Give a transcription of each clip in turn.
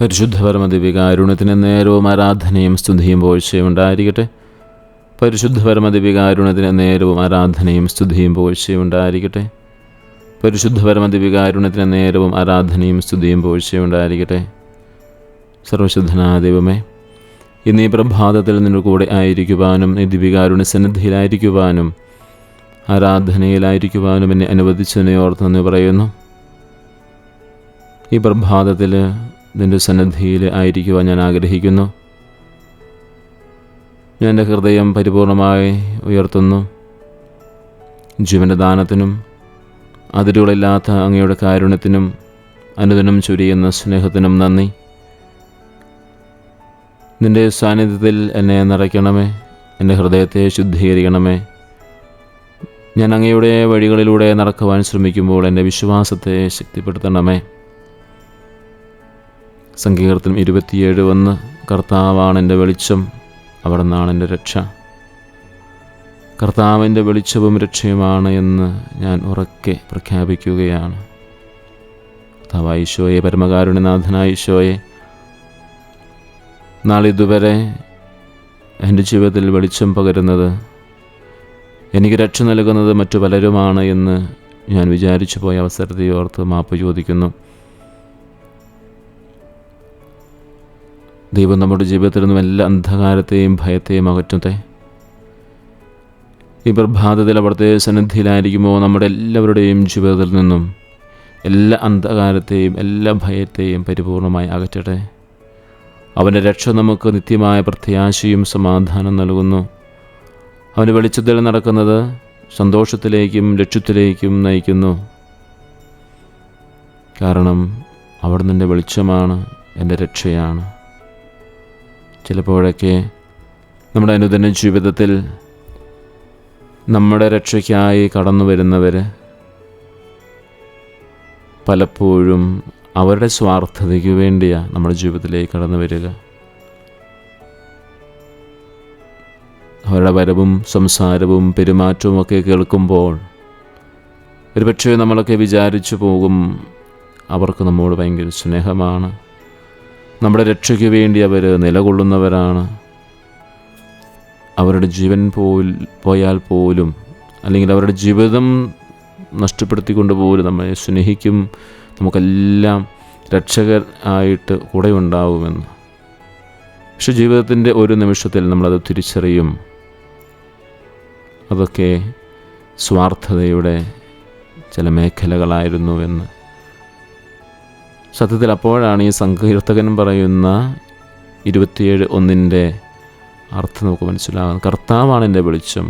പരിശുദ്ധ പരമദിവികാരുണ്യത്തിന് നേരവും ആരാധനയും സ്തുതിയും പോഴ്ചയും ഉണ്ടായിരിക്കട്ടെ പരിശുദ്ധ പരമദിവികാരുണ്യത്തിന് നേരവും ആരാധനയും സ്തുതിയും പോഴ്ചയും ഉണ്ടായിരിക്കട്ടെ പരിശുദ്ധ പരമദിവികാരുണ്യത്തിന് നേരവും ആരാധനയും സ്തുതിയും പോഴ്ചയും ഉണ്ടായിരിക്കട്ടെ സർവശുദ്ധനാ ദൈവമേ ഇന്ന് ഈ പ്രഭാതത്തിൽ നിന്നു കൂടെ ആയിരിക്കുവാനും ഈ ദിവികാരുണ സന്നിധിയിലായിരിക്കുവാനും ആരാധനയിലായിരിക്കുവാനും എന്നെ അനുവദിച്ചതിനെ ഓർത്ത് നന്ദി പറയുന്നു. ഈ പ്രഭാതത്തിൽ നിന്റെ സന്നദ്ധിയിൽ ആയിരിക്കുവാൻ ഞാൻ ആഗ്രഹിക്കുന്നു. ഞാൻ എന്റെ ഹൃദയം പരിപൂർണമായി ഉയർത്തുന്നു. ജീവന്റെ ദാനത്തിനും അതിരുകളില്ലാത്ത അങ്ങയുടെ കാരുണ്യത്തിനും അനുദിനം ചുരിയുന്ന സ്നേഹത്തിനും നന്ദി. നിന്റെ സാന്നിധ്യത്തിൽ എന്നെ നിറയ്ക്കണമേ എന്റെ ഹൃദയത്തെ ശുദ്ധീകരിക്കണമേ. ഞാൻ അങ്ങയുടെ വഴികളിലൂടെ നടക്കുവാൻ ശ്രമിക്കുമ്പോൾ എന്റെ വിശ്വാസത്തെ ശക്തിപ്പെടുത്തണമേ. സങ്കീർത്തനം ഇരുപത്തിയേഴ് വന്ന് കർത്താവാണ് എന്റെ വെളിച്ചം അവിടെ നിന്നാണ് എന്റെ രക്ഷ. കർത്താവിന്റെ വെളിച്ചവും രക്ഷയുമാണ് എന്ന് ഞാൻ ഉറക്കെ പ്രഖ്യാപിക്കുകയാണ്. കർത്താവ് ഈശോയെ പരമകാരുണ്യനാഥനായ ഈശോയെ നാളിതുവരെ എന്റെ ജീവിതത്തിൽ വെളിച്ചം പകരുന്നത് എനിക്ക് രക്ഷ നൽകുന്നത് മറ്റു പലരുമാണ് എന്ന് ഞാൻ വിചാരിച്ചു പോയ അവസരത്തെ ഓർത്ത് മാപ്പ് ചോദിക്കുന്നു. ദൈവം നമ്മുടെ ജീവിതത്തിൽ നിന്നും എല്ലാ അന്ധകാരത്തെയും ഭയത്തെയും അകറ്റത്തെ ഈ പ്രഭാതത്തിൽ അവിടുത്തെ സന്നിധിയിലായിരിക്കുമ്പോൾ നമ്മുടെ എല്ലാവരുടെയും ജീവിതത്തിൽ നിന്നും എല്ലാ അന്ധകാരത്തെയും എല്ലാ ഭയത്തെയും പരിപൂർണമായി അകറ്റട്ടെ. അവന്റെ രക്ഷ നമുക്ക് നിത്യമായ പ്രത്യാശയും സമാധാനം നൽകുന്നു. അവന്റെ വെളിച്ചത്തിൽ നടക്കുന്നത് സന്തോഷത്തിലേക്കും ലക്ഷ്യത്തിലേക്കും നയിക്കുന്നു. കാരണം അവിടെ നിന്റെ വെളിച്ചമാണ് എന്റെ രക്ഷയാണ്. ചിലപ്പോഴൊക്കെ നമ്മുടെ അനുദിന ജീവിതത്തിൽ നമ്മുടെ രക്ഷയ്ക്കായി കടന്നു വരുന്നവർ പലപ്പോഴും അവരുടെ സ്വാർത്ഥതയ്ക്ക് വേണ്ടിയാണ് നമ്മുടെ ജീവിതത്തിലേക്ക് കടന്നു വരിക. അവരുടെ വരവും സംസാരവും പെരുമാറ്റവും ഒക്കെ കേൾക്കുമ്പോൾ ഒരുപക്ഷെ നമ്മളൊക്കെ വിചാരിച്ചു പോകും അവർക്ക് നമ്മോട് ഭയങ്കര സ്നേഹമാണ്. നമ്മുടെ രക്ഷയ്ക്ക് വേണ്ടി അവർ നിലകൊള്ളുന്നവരാണ്. അവരുടെ ജീവൻ പോൽ പോയാൽ പോലും അല്ലെങ്കിൽ അവരുടെ ജീവിതം നഷ്ടപ്പെടുത്തിക്കൊണ്ട് പോലും നമ്മെ സ്നേഹിക്കും. നമുക്കെല്ലാം രക്ഷകർ ആയിട്ട് കൂടെ ഉണ്ടാവുമെന്ന്. പക്ഷെ ജീവിതത്തിന്റെ ഒരു നിമിഷത്തിൽ നമ്മളത് തിരിച്ചറിയും. അതൊക്കെ സ്വാർത്ഥതയുടെ ചില മേഖലകളായിരുന്നു എന്ന്. സത്യത്തിൽ അപ്പോഴാണ് ഈ സങ്കീർത്തകൻ പറയുന്ന ഇരുപത്തിയേഴ് ഒന്നിന്റെ അർത്ഥം നമുക്ക് മനസ്സിലാകുന്നത്. കർത്താവാണ് എന്റെ വെളിച്ചം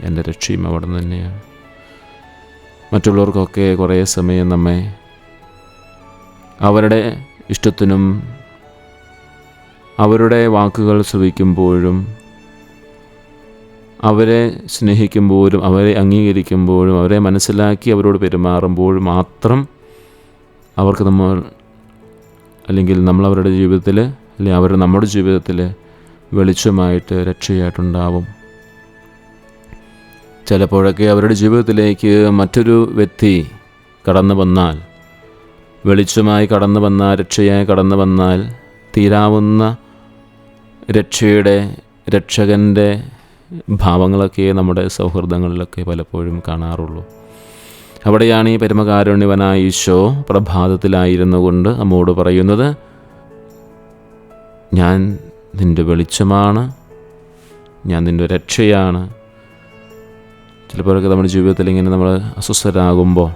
എന്റെ രക്ഷയും അവിടെ തന്നെയാണ്. മറ്റുള്ളവർക്കൊക്കെ കുറേ സമയം നമ്മെ അവരുടെ ഇഷ്ടത്തിനും അവരുടെ വാക്കുകൾ ശ്രവിക്കുമ്പോഴും അവരെ സ്നേഹിക്കുമ്പോഴും അവരെ അംഗീകരിക്കുമ്പോഴും അവരെ മനസ്സിലാക്കി അവരോട് പെരുമാറുമ്പോഴും മാത്രം അവർക്ക് നമ്മൾ അല്ലെങ്കിൽ നമ്മൾ അവരുടെ ജീവിതത്തിൽ അല്ലെങ്കിൽ അവർ നമ്മുടെ ജീവിതത്തിൽ വെളിച്ചമായിട്ട് രക്ഷയായിട്ടുണ്ടാവും. ചിലപ്പോഴൊക്കെ അവരുടെ ജീവിതത്തിലേക്ക് മറ്റൊരു വ്യക്തി കടന്നു വന്നാൽ വെളിച്ചമായി കടന്നു വന്നാൽ രക്ഷയായി കടന്നു വന്നാൽ തീരാവുന്ന രക്ഷയുടെ രക്ഷകന്റെ ഭാവങ്ങളൊക്കെ നമ്മുടെ സൗഹൃദങ്ങളിലൊക്കെ പലപ്പോഴും കാണാറുള്ളൂ. അവിടെയാണ് ഈ പരമകാരുണ്യവനായ ഈശോ പ്രഭാതത്തിലായിരുന്നു കൊണ്ട് നമ്മോട് പറയുന്നത്. ഞാൻ നിന്റെ വെളിച്ചമാണ്. ഞാൻ നിന്റെ രക്ഷയാണ്. ചിലപ്പോഴൊക്കെ നമ്മുടെ ജീവിതത്തിൽ ഇങ്ങനെ നമ്മൾ അസ്വസ്ഥരാകുമ്പോൾ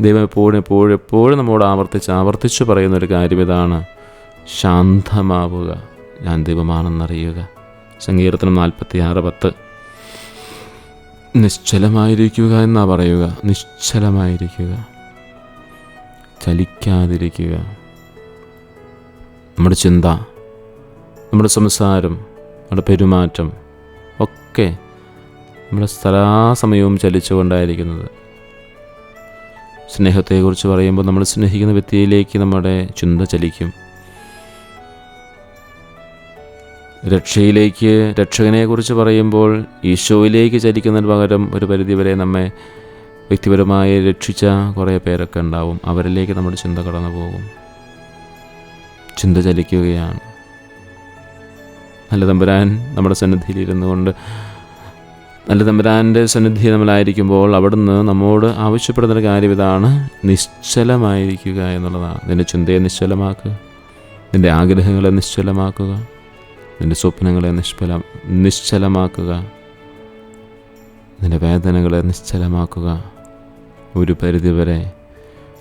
ദൈവം എപ്പോഴും എപ്പോഴും എപ്പോഴും നമ്മോട് ആവർത്തിച്ച് ആവർത്തിച്ച് പറയുന്നൊരു കാര്യം ഇതാണ്. ശാന്തമാവുക. ഞാൻ ദൈവമാണെന്നറിയുക. സങ്കീർത്തനം നാൽപ്പത്തി ആറ് പത്ത്. നിശ്ചലമായിരിക്കുക എന്നാ പറയുക. നിശ്ചലമായിരിക്കുക. ചലിക്കാതിരിക്കുക. നമ്മുടെ ചിന്ത നമ്മുടെ സംസാരം നമ്മുടെ പെരുമാറ്റം ഒക്കെ നമ്മുടെ സ്ഥലാസമയവും ചലിച്ചുകൊണ്ടായിരിക്കുന്നത്. സ്നേഹത്തെക്കുറിച്ച് പറയുമ്പോൾ നമ്മൾ സ്നേഹിക്കുന്ന വ്യക്തിയിലേക്ക് നമ്മുടെ ചിന്ത ചലിക്കും. രക്ഷയിലേക്ക് രക്ഷകനെക്കുറിച്ച് പറയുമ്പോൾ ഈശോയിലേക്ക് ചലിക്കുന്നതിന് പകരം ഒരു പരിധിവരെ നമ്മെ വ്യക്തിപരമായി രക്ഷിച്ച കുറേ പേരൊക്കെ ഉണ്ടാവും. അവരിലേക്ക് നമ്മുടെ ചിന്ത കടന്നു പോകും. ചിന്ത ചലിക്കുകയാണ്. നല്ല തമ്പുരാൻ നമ്മുടെ സന്നിധിയിൽ ഇരുന്നു കൊണ്ട് നല്ല തമ്പുരാന്റെ സന്നിധി നമ്മളായിരിക്കുമ്പോൾ അവിടുന്ന് നമ്മോട് ആവശ്യപ്പെടുന്ന കാര്യം ഇതാണ്. നിശ്ചലമായിരിക്കുക എന്നുള്ളതാണ്. നിന്റെ ചിന്തയെ നിശ്ചലമാക്കുക. നിന്റെ ആഗ്രഹങ്ങളെ നിശ്ചലമാക്കുക. നിന്റെ സ്വപ്നങ്ങളെ നിഷ്ഫല നിശ്ചലമാക്കുക. നിന്റെ വേദനകളെ നിശ്ചലമാക്കുക. ഒരു പരിധിവരെ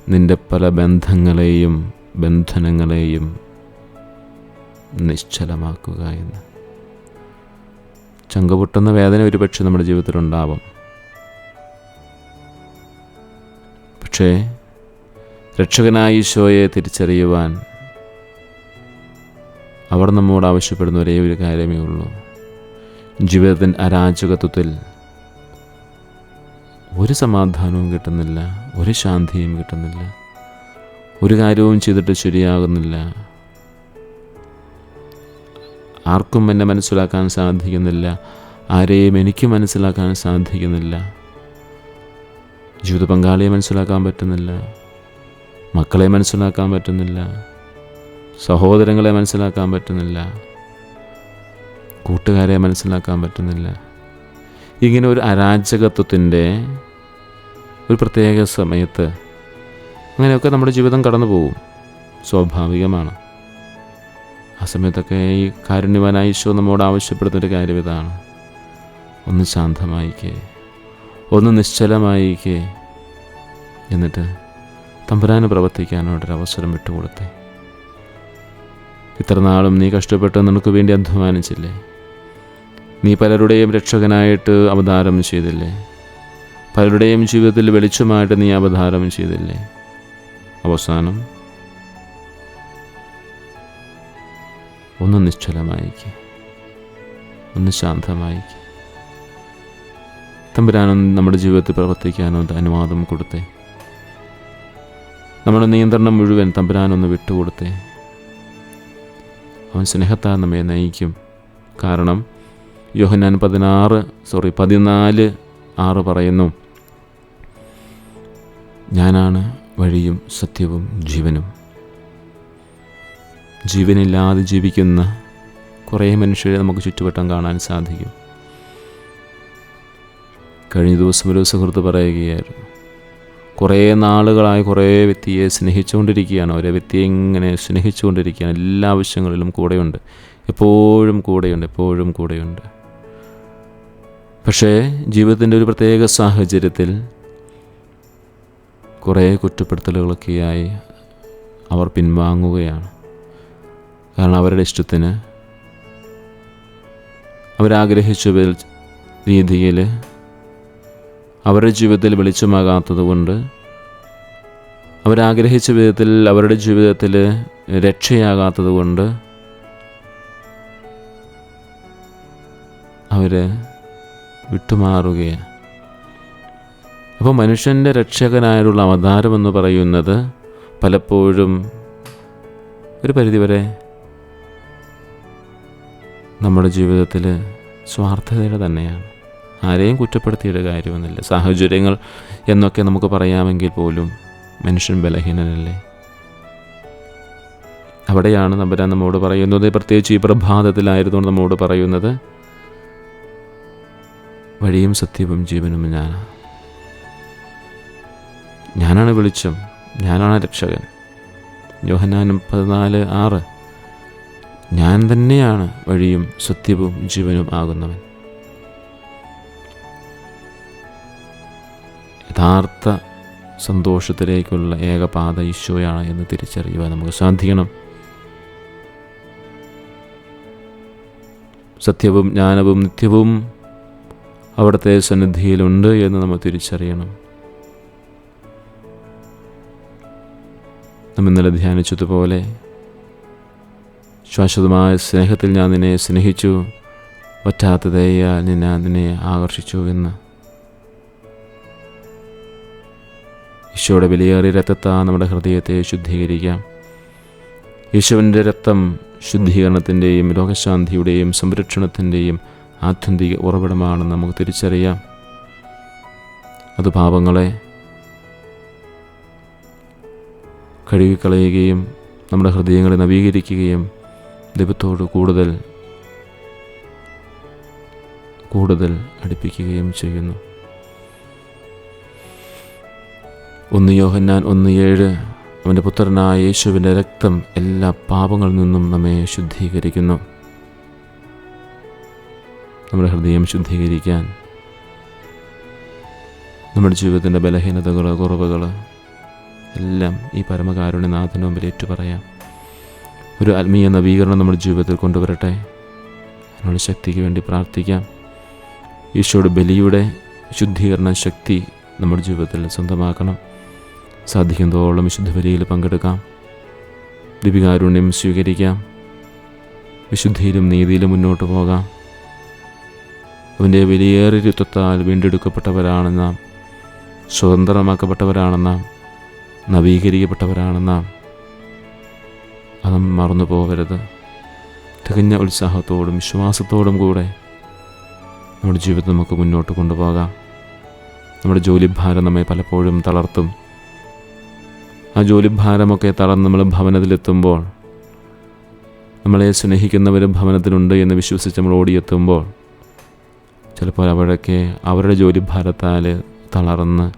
നിന്റെ പല ബന്ധങ്ങളെയും ബന്ധനങ്ങളെയും നിശ്ചലമാക്കുക എന്ന്. ചങ്ക പൊട്ടുന്ന വേദന ഒരുപക്ഷെ നമ്മുടെ ജീവിതത്തിലുണ്ടാവും പക്ഷേ രക്ഷകനായ ഈശോയെ തിരിച്ചറിയുവാൻ അവർ നമ്മോട് ആവശ്യപ്പെടുന്ന ഒരേ ഒരു കാര്യമേ ഉള്ളൂ. ജീവിതത്തിന്റെ അരാജകത്വത്തിൽ ഒരു സമാധാനവും കിട്ടുന്നില്ല ഒരു ശാന്തിയും കിട്ടുന്നില്ല ഒരു കാര്യവും ചെയ്തിട്ട് ശരിയാകുന്നില്ല. ആർക്കും എന്നെ മനസ്സിലാക്കാൻ സാധിക്കുന്നില്ല ആരെയും എനിക്ക് മനസ്സിലാക്കാൻ സാധിക്കുന്നില്ല. ജീവിത പങ്കാളിയെ മനസ്സിലാക്കാൻ പറ്റുന്നില്ല മക്കളെ മനസ്സിലാക്കാൻ പറ്റുന്നില്ല. സഹോദരങ്ങളെ മനസ്സിലാക്കാൻ പറ്റുന്നില്ല. കൂട്ടുകാരെ മനസ്സിലാക്കാൻ പറ്റുന്നില്ല. ഇങ്ങനെ ഒരു അരാജകത്വത്തിന്റെ ഒരു പ്രത്യേക സമയത്ത് അങ്ങനെയൊക്കെ നമ്മുടെ ജീവിതം കടന്നു പോകും. സ്വാഭാവികമാണ്. ആ സമയത്തൊക്കെ ഈ കാരുണ്യവാനായ ഈശോ നമ്മോട് ആവശ്യപ്പെടുന്നൊരു കാര്യം ഇതാണ്. ഒന്ന് ശാന്തമായിക്കേ ഒന്ന് നിശ്ചലമായിക്കേ എന്നിട്ട് തമ്പുരാന് പ്രവർത്തിക്കാനോടൊരു അവസരം വിട്ടുകൊടുത്തേ. ഇത്ര നാളും നീ കഷ്ടപ്പെട്ട് നിനക്ക് വേണ്ടി അധ്വാനിച്ചില്ലേ? നീ പലരുടെയും രക്ഷകനായിട്ട് അവതാരം ചെയ്തില്ലേ? പലരുടെയും ജീവിതത്തിൽ വെളിച്ചമായിട്ട് നീ അവതാരം ചെയ്തില്ലേ? അവസാനം ഒന്ന് നിശ്ചലമായിക്ക്. ഒന്ന് ശാന്തമായിക്ക്. തമ്പുരാനും നമ്മുടെ ജീവിതത്തിൽ പ്രവർത്തിക്കാനോ അനുവാദം കൊടുത്തേ. നമ്മുടെ നിയന്ത്രണം മുഴുവൻ തമ്പുരാനൊന്ന് വിട്ടുകൊടുത്തേ. അവൻ സ്നേഹത്താൽ നമ്മെ നയിക്കും. കാരണം യോഹന്നാൻ പതിനാറ് സോറി പതിനാല് ആറ് പറയുന്നു ഞാനാണ് വഴിയും സത്യവും ജീവനും. ജീവനില്ലാതെ ജീവിക്കുന്ന കുറേ മനുഷ്യരെ നമുക്ക് ചുറ്റുവട്ടം കാണാൻ സാധിക്കും. കഴിഞ്ഞ ദിവസം ഒരു സുഹൃത്ത് പറയുകയായിരുന്നു കുറേ നാളുകളായി കുറേ വ്യക്തിയെ സ്നേഹിച്ചുകൊണ്ടിരിക്കുകയാണ്. ഒരേ വ്യക്തിയെ ഇങ്ങനെ സ്നേഹിച്ചുകൊണ്ടിരിക്കുകയാണ്. എല്ലാ ആവശ്യങ്ങളിലും കൂടെയുണ്ട്. എപ്പോഴും കൂടെയുണ്ട്. എപ്പോഴും കൂടെയുണ്ട്. പക്ഷേ ജീവിതത്തിന്റെ ഒരു പ്രത്യേക സാഹചര്യത്തിൽ കുറേ കുറ്റപ്പെടുത്തലുകളൊക്കെയായി അവർ പിൻവാങ്ങുകയാണ്. കാരണം അവരുടെ ഇഷ്ടത്തിന് അവരാഗ്രഹിച്ച രീതിയിൽ അവരുടെ ജീവിതത്തിൽ വെളിച്ചമാകാത്തത് കൊണ്ട് അവരാഗ്രഹിച്ച വിധത്തിൽ അവരുടെ ജീവിതത്തിൽ രക്ഷയാകാത്തതുകൊണ്ട് അവർ വിട്ടുമാറുകയാണ്. അപ്പോൾ മനുഷ്യന്റെ രക്ഷകനായുള്ള അവതാരമെന്ന് പറയുന്നത് പലപ്പോഴും ഒരു പരിധിവരെ നമ്മുടെ ജീവിതത്തിൽ സ്വാർത്ഥതയുടെ തന്നെയാണ്. ആരെയും കുറ്റപ്പെടുത്തിയുടെ കാര്യമൊന്നുമില്ല സാഹചര്യങ്ങൾ എന്നൊക്കെ നമുക്ക് പറയാമെങ്കിൽ പോലും മനുഷ്യൻ ബലഹീനനല്ലേ? അവിടെയാണ് നമ്പരാൻ നമ്മോട് പറയുന്നത്. പ്രത്യേകിച്ച് ഈ പ്രഭാതത്തിലായിരുന്നു നമ്മോട് പറയുന്നത് വഴിയും സത്യവും ജീവനും ഞാനാണ് ഞാനാണ് വെളിച്ചം. ഞാനാണ് രക്ഷകൻ. യോഹനാനും പതിനാല് ആറ്. ഞാൻ തന്നെയാണ് വഴിയും സത്യവും ജീവനും ആകുന്നവൻ. യഥാർത്ഥ സന്തോഷത്തിലേക്കുള്ള ഏകപാത ഈശോയാണ് എന്ന് തിരിച്ചറിയുവാൻ നമുക്ക് സാധിക്കണം. സത്യവും ജ്ഞാനവും നിത്യവും അവിടുത്തെ സന്നിധിയിലുണ്ട് എന്ന് നമ്മൾ തിരിച്ചറിയണം. നമ്മൾ ഇന്നലെ ധ്യാനിച്ചതുപോലെ ശാശ്വതമായ സ്നേഹത്തിൽ ഞാൻ നിന്നെ സ്നേഹിച്ചു പറ്റാത്തതേയാൽ ഞാൻ നിന്നെ ആകർഷിച്ചു എന്ന് ഈശോയുടെ വിലയേറിയ രക്തത്താ നമ്മുടെ ഹൃദയത്തെ ശുദ്ധീകരിക്കാം യേശുവിന്റെ രക്തം ശുദ്ധീകരണത്തിന്റെയും രോഗശാന്തിയുടെയും സംരക്ഷണത്തിന്റെയും ആത്യന്തിക ഉറവിടമാണെന്ന് നമുക്ക് തിരിച്ചറിയാം. അത് പാപങ്ങളെ കഴുകിക്കളയുകയും നമ്മുടെ ഹൃദയങ്ങളെ നവീകരിക്കുകയും ദൈവത്തോട് കൂടുതൽ കൂടുതൽ അടുപ്പിക്കുകയും ചെയ്യുന്നു. ഒന്ന് യോഹന്നാൻ ഒന്ന് ഏഴ്. അവന്റെ പുത്രനായ യേശുവിന്റെ രക്തം എല്ലാ പാപങ്ങളിൽ നിന്നും നമ്മെ ശുദ്ധീകരിക്കുന്നു. നമ്മുടെ ഹൃദയം ശുദ്ധീകരിക്കാൻ നമ്മുടെ ജീവിതത്തിന്റെ ബലഹീനതകൾ കുറവുകൾ എല്ലാം ഈ പരമകാരുണ്യനാഥന് മുമ്പിൽ ഏറ്റുപറയാം. ഒരു ആത്മീയ നവീകരണം നമ്മുടെ ജീവിതത്തിൽ കൊണ്ടുവരട്ടെ. അതിനുള്ള ശക്തിക്ക് വേണ്ടി പ്രാർത്ഥിക്കാം. ഈശോയുടെ ബലിയുടെ ശുദ്ധീകരണ ശക്തി നമ്മുടെ ജീവിതത്തിൽ സ്വന്തമാക്കണം. സാധിക്കുന്നതോളം വിശുദ്ധ ബലിയിൽ പങ്കെടുക്കാം. ദിപികാരുണ്യം സ്വീകരിക്കാം. വിശുദ്ധിയിലും നീതിയിലും മുന്നോട്ട് പോകാം. അവന്റെ വലിയേറെ രുത്വത്താൽ വീണ്ടെടുക്കപ്പെട്ടവരാണെന്ന സ്വതന്ത്രമാക്കപ്പെട്ടവരാണെന്ന നവീകരിക്കപ്പെട്ടവരാണെന്ന അത് മറന്നു പോകരുത്. തികഞ്ഞ ഉത്സാഹത്തോടും വിശ്വാസത്തോടും കൂടെ നമ്മുടെ ജീവിതം നമുക്ക് മുന്നോട്ട് കൊണ്ടുപോകാം. നമ്മുടെ ജോലിഭാരം നമ്മെ പലപ്പോഴും തളർത്തും. ആ ജോലിഭാരമൊക്കെ തളർന്ന് നമ്മൾ ഭവനത്തിലെത്തുമ്പോൾ നമ്മളെ സ്നേഹിക്കുന്നവർ ഭവനത്തിലുണ്ട് എന്ന് വിശ്വസിച്ച് നമ്മൾ ഓടിയെത്തുമ്പോൾ ചിലപ്പോൾ അവരൊക്കെ അവരുടെ ജോലിഭാരത്താൽ തളർന്ന്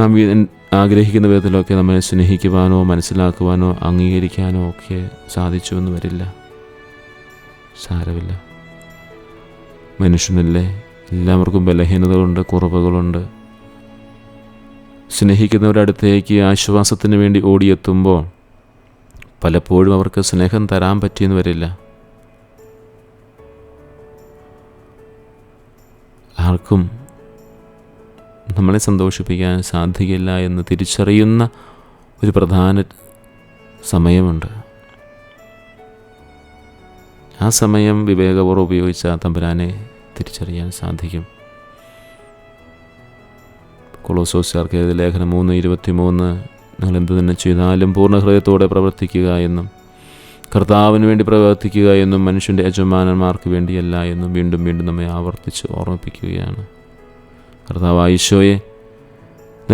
നാം ആഗ്രഹിക്കുന്ന വിധത്തിലൊക്കെ നമ്മളെ സ്നേഹിക്കുവാനോ മനസ്സിലാക്കുവാനോ അംഗീകരിക്കാനോ ഒക്കെ സാധിച്ചു എന്ന് വരില്ല. സാരമില്ല. മനുഷ്യനല്ലേ? എല്ലാവർക്കും ബലഹീനതകളുണ്ട് കുറവുകളുണ്ട്. സ്നേഹിക്കുന്നവരുടെ അടുത്തേക്ക് ആശ്വാസത്തിന് വേണ്ടി ഓടിയെത്തുമ്പോൾ പലപ്പോഴും അവർക്ക് സ്നേഹം തരാൻ പറ്റിയെന്ന് വരില്ല. ആർക്കും നമ്മളെ സന്തോഷിപ്പിക്കാൻ സാധിക്കില്ല എന്ന് തിരിച്ചറിയുന്ന ഒരു പ്രധാന സമയമുണ്ട്. ആ സമയം വിവേകപൂർവം ഉപയോഗിച്ച തമ്പുരാനെ തിരിച്ചറിയാൻ സാധിക്കും. കൊളോസോസ്കാർക്ക് ലേഖനം മൂന്ന് ഇരുപത്തി മൂന്ന് നിങ്ങൾ എന്ത് തന്നെ ചെയ്താലും പൂർണ ഹൃദയത്തോടെ പ്രവർത്തിക്കുക എന്നും കർത്താവിന് വേണ്ടി പ്രവർത്തിക്കുക എന്നും മനുഷ്യന്റെ യജമാനന്മാർക്ക് വേണ്ടിയല്ല എന്നും വീണ്ടും വീണ്ടും നമ്മെ ആവർത്തിച്ച് ഓർമ്മിപ്പിക്കുകയാണ്. കർത്താവ് ഈശോയെ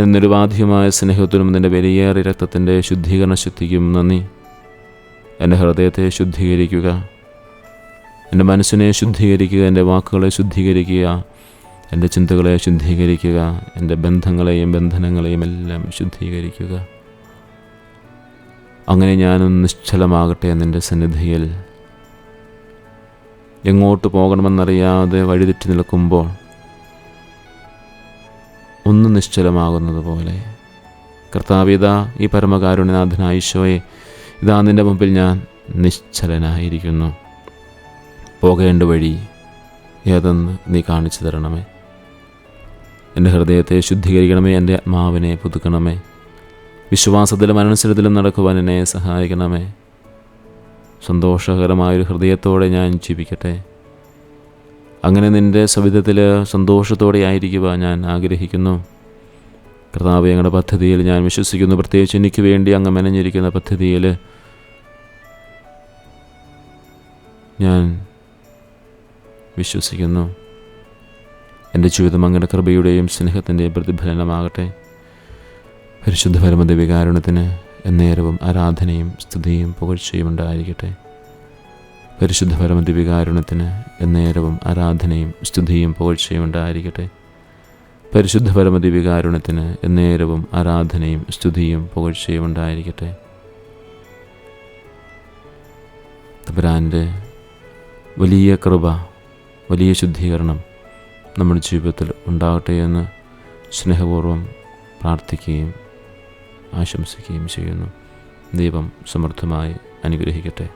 നിർവാധികമായ സ്നേഹത്തിനും നിന്റെ വിലയേറിയ രക്തത്തിന്റെ ശുദ്ധീകരണ ശക്തിക്കും നന്ദി. എന്റെ ഹൃദയത്തെ ശുദ്ധീകരിക്കുക. എന്റെ മനസ്സിനെ ശുദ്ധീകരിക്കുക. എന്റെ വാക്കുകളെ ശുദ്ധീകരിക്കുക. എന്റെ ചിന്തകളെ ശുദ്ധീകരിക്കുക എന്റെ ബന്ധങ്ങളെയും ബന്ധനങ്ങളെയും എല്ലാം ശുദ്ധീകരിക്കുക. അങ്ങനെ ഞാനും നിശ്ചലമാകട്ടെ നിന്റെ സന്നിധിയിൽ. എങ്ങോട്ട് പോകണമെന്നറിയാതെ വഴിതെറ്റി നിൽക്കുമ്പോൾ ഒന്ന് നിശ്ചലമാകുന്നത് പോലെ. കർത്താവിത ഈ പരമകാരുണ്യനാഥനായ ഈശോയെ ഇതാ നിന്റെ മുമ്പിൽ ഞാൻ നിശ്ചലനായിരിക്കുന്നു. പോകേണ്ട വഴി ഏതെന്ന് നീ കാണിച്ചു തരണമേ. എന്റെ ഹൃദയത്തെ ശുദ്ധീകരിക്കണമേ എന്റെ ആത്മാവിനെ പുതുക്കണമേ. വിശ്വാസത്തിലും അനുസരണത്തിലും നടക്കുവാൻ എന്നെ സഹായിക്കണമേ. സന്തോഷകരമായൊരു ഹൃദയത്തോടെ ഞാൻ ജീവിക്കട്ടെ. അങ്ങനെ നിന്റെ സവിധത്തിൽ സന്തോഷത്തോടെ ആയിരിക്കുവാൻ ഞാൻ ആഗ്രഹിക്കുന്നു. കർത്താവ് ഞങ്ങളുടെ പദ്ധതിയിൽ ഞാൻ വിശ്വസിക്കുന്നു. പ്രത്യേകിച്ച് എനിക്ക് വേണ്ടി അങ്ങ് മെനഞ്ഞിരിക്കുന്ന പദ്ധതിയിൽ ഞാൻ വിശ്വസിക്കുന്നു. എന്റെ ജീവിതം അങ്ങയുടെ കൃപയുടെയും സ്നേഹത്തിന്റെയും പ്രതിഫലനമാകട്ടെ. പരിശുദ്ധ പരമദിവികാരുണത്തിന് എന്നേരവും ആരാധനയും സ്തുതിയും പുകഴ്ചയും ഉണ്ടായിരിക്കട്ടെ. പരിശുദ്ധ പരമദിവികാരുണത്തിന് എന്നേരവും ആരാധനയും സ്തുതിയും പുകഴ്ചയും ഉണ്ടായിരിക്കട്ടെ. പരിശുദ്ധ പരമദിവികാരുണത്തിന് എന്നേരവും ആരാധനയും സ്തുതിയും പുകഴ്ചയും ഉണ്ടായിരിക്കട്ടെ. തമ്പുരാന്റെ വലിയ കൃപ വലിയ ശുദ്ധീകരണം നമ്മുടെ ജീവിതത്തിൽ ഉണ്ടാകട്ടെ എന്ന് സ്നേഹപൂർവം പ്രാർത്ഥിക്കുകയും ആശംസിക്കുകയും ചെയ്യുന്നു. ദൈവം സമൃദ്ധമായി അനുഗ്രഹിക്കട്ടെ.